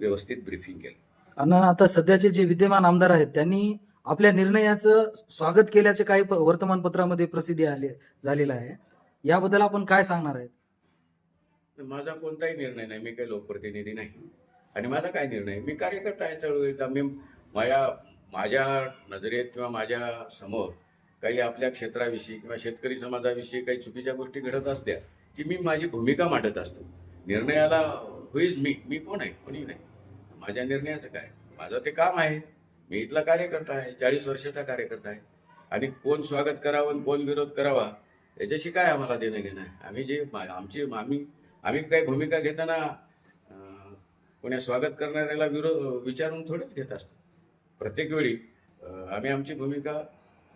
व्यवस्थित ब्रीफिंग केलं. आणि आता सध्याचे जे विद्यमान आमदार आहेत त्यांनी आपल्या निर्णयाचं स्वागत केल्याचे काही वर्तमानपत्रामध्ये प्रसिद्धी आली झालेलं आहे. याबद्दल आपण काय सांगणार आहेत? माझा कोणताही निर्णय नाही मी काही लोकप्रतिनिधी नाही. आणि माझा काय निर्णय मी कार्यकर्ता आहे चळवळीचा मी माझ्या माझ्या नजरेत किंवा माझ्यासमोर काही आपल्या क्षेत्राविषयी किंवा शेतकरी समाजाविषयी काही चुकीच्या गोष्टी घडत असल्या की मी माझी भूमिका मांडत असतो. निर्णयाला होईच मी मी कोण आहे? कोणी नाही. माझ्या निर्णयाचं काय? माझं ते काम आहे. मी इथला कार्यकर्ता आहे. चाळीस वर्षाचा कार्यकर्ता आहे. आणि कोण स्वागत करावं आणि कोण विरोध करावा याच्याशी काय आम्हाला देणं घेणं आहे? आम्ही जे मा- आमची आम्ही आम्ही काही भूमिका घेताना कोण्या स्वागत करणाऱ्याला विरोध विचारून थोडेच घेत असतो. प्रत्येक वेळी आम्ही आमची भूमिका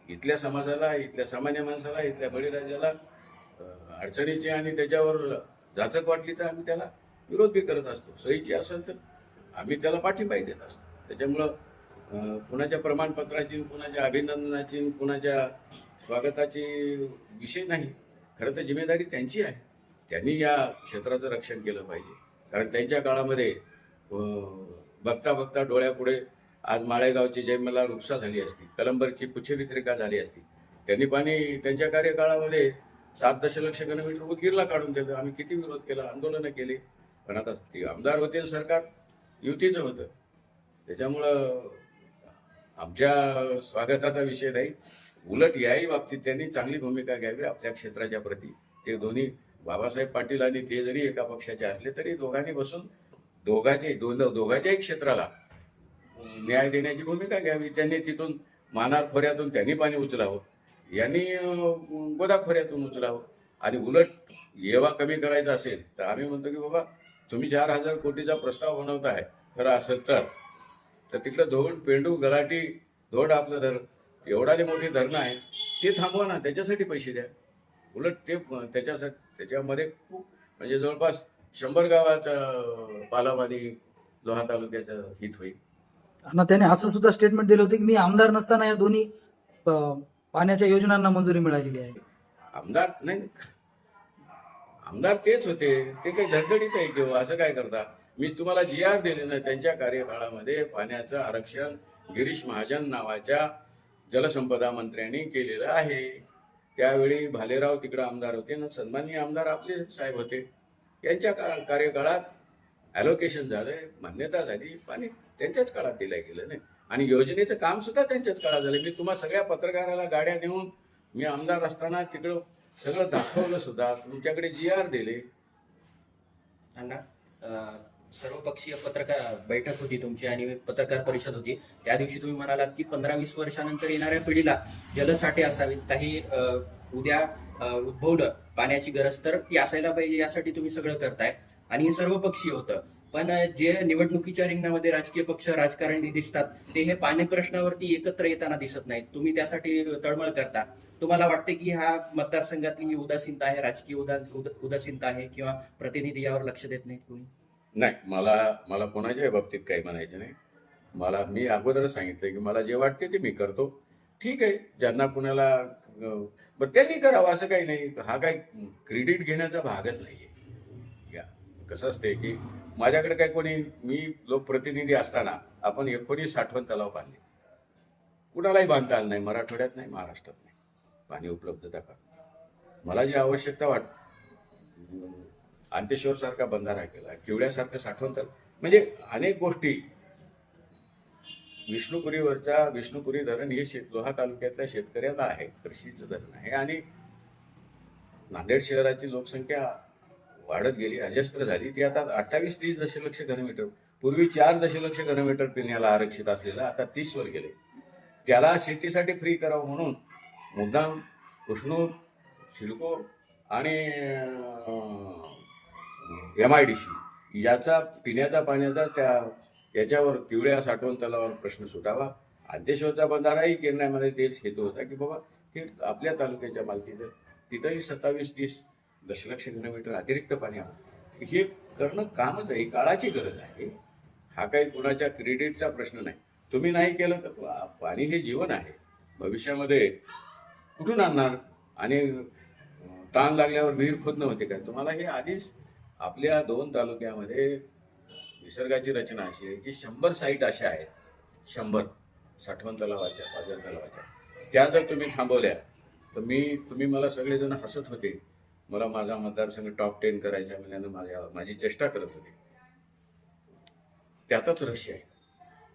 इथल्या समाजाला इथल्या सामान्य माणसाला इथल्या बळीराजाला अडचणीची आणि त्याच्यावर जाचक वाटली तर आम्ही त्याला विरोध बी करत असतो. सोयीची असेल तर आम्ही त्याला पाठिंबाही देत असतो. त्याच्यामुळं कुणाच्या प्रमाणपत्राची कुणाच्या अभिनंदनाची कुणाच्या स्वागताची विषय नाही. खरं तर जिम्मेदारी त्यांची आहे. त्यांनी या क्षेत्राचं रक्षण केलं पाहिजे. कारण त्यांच्या काळामध्ये बघता बघता डोळ्यापुढे आज माळेगावची जयमला रुपसा झाली असती. कलंबरची पुच्छवित्रिका झाली असती. त्यांनी पाणी त्यांच्या कार्यकाळामध्ये सात दशलक्ष घनमीटर उदगीरला काढून दिलं. आम्ही किती विरोध केला आंदोलनं केली. पण आता ते आमदार होते सरकार. युतीचं होतं. त्याच्यामुळं आमच्या स्वागताचा विषय नाही. उलट याही बाबतीत त्यांनी चांगली भूमिका घ्यावी आपल्या क्षेत्राच्या प्रती. ते दोन्ही बाबासाहेब पाटील आणि ते जरी एका पक्षाचे असले तरी दोघांनी बसून दोघाचे दोन दोघाच्याही क्षेत्राला न्याय देण्याची भूमिका घ्यावी. त्यांनी तिथून मानार खोऱ्यातून त्यांनी पाणी उचलावं. यांनी गोदाखोऱ्यातून गोदा खोऱ्यातून उचलावं. आणि उलट येवा कमी करायचा असेल तर आम्ही म्हणतो की बाबा तुम्ही चार हजार कोटीचा प्रस्ताव बनवताय खरं असेल तर. तर तिकडं धोंड पेंडू गलाटी धोंड आपलं धर एवढाली मोठी धरणं आहे ते थांबवा ना त्याच्यासाठी पैसे द्या. उलट ते त्याच्यासाठी त्याच्यामध्ये खूप म्हणजे जवळपास शंभर गावाचा पालावानी लोहा तालुक्याचं हित होईल. आणि त्याने असं सुद्धा स्टेटमेंट दिलं होतं की मी आमदार नसताना या दोन्ही पाण्याच्या योजनांना मंजुरी मिळालेली आहे. आमदार नाही आमदार तेच होते. ते काही धडधडीत आहे किंवा असं काय करता? मी तुम्हाला जी आर दिले ना त्यांच्या कार्यकाळामध्ये पाण्याचं आरक्षण गिरीश महाजन नावाच्या जलसंपदा मंत्र्यांनी केलेलं आहे. त्यावेळी भालेराव तिकडं आमदार होते ना सन्माननीय आमदार आपले साहेब होते. यांच्या का- कार्यकाळात ॲलोकेशन झालं मान्यता झाली पाणी त्यांच्याच काळात दिलं गेलं नाही. आणि योजनेचं काम सुद्धा त्यांच्याच काळात झालं. मी तुम्हा सगळ्या पत्रकाराला गाड्या नेऊन मी आमदार असताना तिकडं सगळं दाखवलं सुद्धा. तुमच्याकडे जी आर दिले. अण्णा अं, सर्वपक्षीय पत्रकार बैठक होती तुमची आणि पत्रकार परिषद होती. त्या दिवशी तुम्ही म्हणालात की पंधरा वीस वर्षानंतर येणाऱ्या पिढीला जलसाठे असावेत. काही अं, उद्या अं, उद्भवलं पाण्याची गरज तर ती असायला पाहिजे यासाठी तुम्ही सगळं करताय. आणि हे सर्वपक्षीय होतं. पण अं, जे निवडणुकीच्या रिंगणामध्ये राजकीय पक्ष राजकारणी दिसतात ते हे पाणी प्रश्नावरती एकत्र येताना दिसत नाहीत. तुम्ही त्यासाठी तळमळ करता. तुम्हाला वाटते की हा मतदारसंघातली ही उदासीनता आहे राजकीय उदा उद- उदासीनता आहे किंवा प्रतिनिधी यावर लक्ष देत नाहीत कोणी? नाही मला मला कोणाच्या बाबतीत काही म्हणायचं नाही. मला मी अगोदर सांगितलं की मला जे वाटते ते मी करतो. ठीक आहे ज्यांना कुणाला बरं त्यांनी करावं असं काही नाही. हा काही क्रेडिट घेण्याचा भागच नाही आहे या कसं असते की माझ्याकडे काय कोणी मी लोकप्रतिनिधी असताना आपण एकोणीस साठवण तलाव बांधले. कुणालाही बांधता आलं नाही मराठवाड्यात नाही महाराष्ट्रात नाही. पाणी उपलब्धता का? मला जी आवश्यकता वाट अंत्येश्वर सारखा बंधारा केला किवड्यासारखं साठवण तर म्हणजे अनेक गोष्टी. विष्णुपुरीवरच्या विष्णुपुरी धरण हे शेत लोहा तालुक्यातल्या शेतकऱ्याला आहे कृषीचं धरण आहे आणि नांदेड शहराची लोकसंख्या वाढत गेली अजस्त्र झाली. ती आता अठ्ठावीस तीस दशलक्ष घनमीटर पूर्वी चार दशलक्ष घनमीटर पिण्याला आरक्षित असलेलं आता तीसवर गेले. त्याला शेतीसाठी फ्री करावं म्हणून मुद्दाम कृष्णूर सिडको आणि एम आय डी सी याचा पिण्याचा पाण्याचा त्या याच्यावर पिवळ्या साठवण तलावावर प्रश्न सुटावा. अंत्येश्वरचा बंधाराही किरण्यामध्ये तेच हेतू होता की बाबा ते आपल्या तालुक्याच्या मालकीचं तिथंही सत्तावीस तीस दशलक्ष किलोमीटर अतिरिक्त पाणी हवं. हे करणं कामच आहे काळाची गरज आहे. हा काही कुणाच्या क्रेडिटचा प्रश्न नाही. तुम्ही नाही केलं तर पाणी हे जीवन आहे. भविष्यामध्ये कुठून आणणार? आणि ताण लागल्यावर विहीर खोदणं होते काय तुम्हाला हे आधीच आपल्या दोन तालुक्यामध्ये निसर्गाची रचना अशी आहे की शंभर साईट अशा आहेत. शंभर साठवण तलावाच्या पाजर तलावाच्या. त्या जर तुम्ही थांबवल्या तर मी तुम्ही मला सगळेजण हसत होते. मला माझा मतदारसंघ टॉप टेन करायचा म्हणल्यानं माझ्या माझी चेष्टा करत होते. त्यातच रहस्य आहे.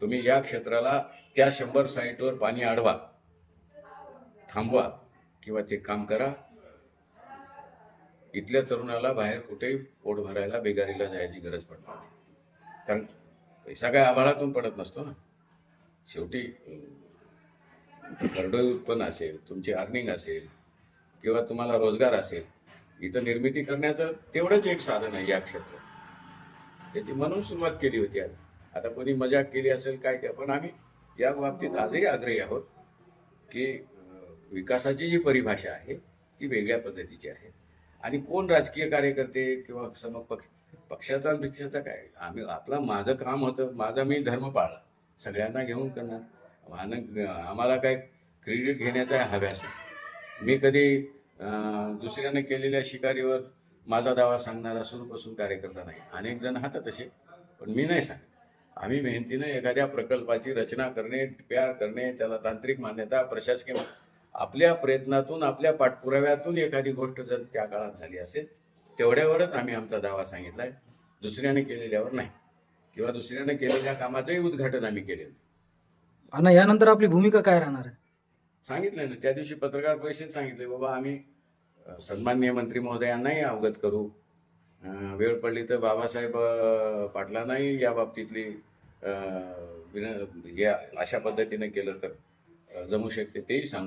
तुम्ही या क्षेत्राला त्या शंभर साईटवर पाणी अडवा. थांबवा किंवा ते काम करा. इथल्या तरुणाला बाहेर कुठेही पोट भरायला बेगारीला जायची गरज पडणार नाही. कारण पैसा काय आभाळातून पडत नसतो ना. शेवटी करडोई उत्पन्न असेल तुमची अर्निंग असेल किंवा तुम्हाला रोजगार असेल इथं निर्मिती करण्याचं तेवढंच एक साधन आहे या क्षेत्रात. त्याची म्हणून सुरुवात केली होती आता कोणी मजाक केली असेल काय ते पण आम्ही या बाबतीत आजही आग्रही आहोत की विकासाची जी परिभाषा आहे ती वेगळ्या पद्धतीची आहे. आणि कोण राजकीय कार्यकर्ते किंवा समपक्ष पक्षाचा आणि पक्षाचा काय? आम्ही आपलं माझं काम होतं माझा मी धर्म पाळला. सगळ्यांना घेऊन करणार. मान आम्हाला काय क्रेडिट घेण्याचा हव्यास आहे मी कधी दुसऱ्याने केलेल्या शिकारीवर माझा दावा सांगणारा सुरूपासून कार्यकर्ता नाही. अनेक जण हातात तसे पण मी नाही सांग आम्ही मेहनतीनं एखाद्या प्रकल्पाची रचना करणे तयार करणे त्याला तांत्रिक मान्यता प्रशासकीय आपल्या प्रयत्नातून आपल्या पाठपुराव्यातून एखादी गोष्ट जर त्या काळात झाली असेल तेवढ्यावरच आम्ही आमचा दावा सांगितलाय. दुसऱ्याने केलेल्यावर नाही. किंवा दुसऱ्याने केलेल्या कामाचंही उद्घाटन आम्ही केलेलं आणि यानंतर आपली भूमिका काय राहणार आहे? सांगितलं ना त्या दिवशी पत्रकार परिषदेत सांगितले बाबा आम्ही सन्माननीय मंत्री महोदयांनाही अवगत करू. वेळ पडली तर बाबासाहेब पाटलांनाही या बाबतीतली अशा पद्धतीने केलं तर जमू शकते तेही सांगू.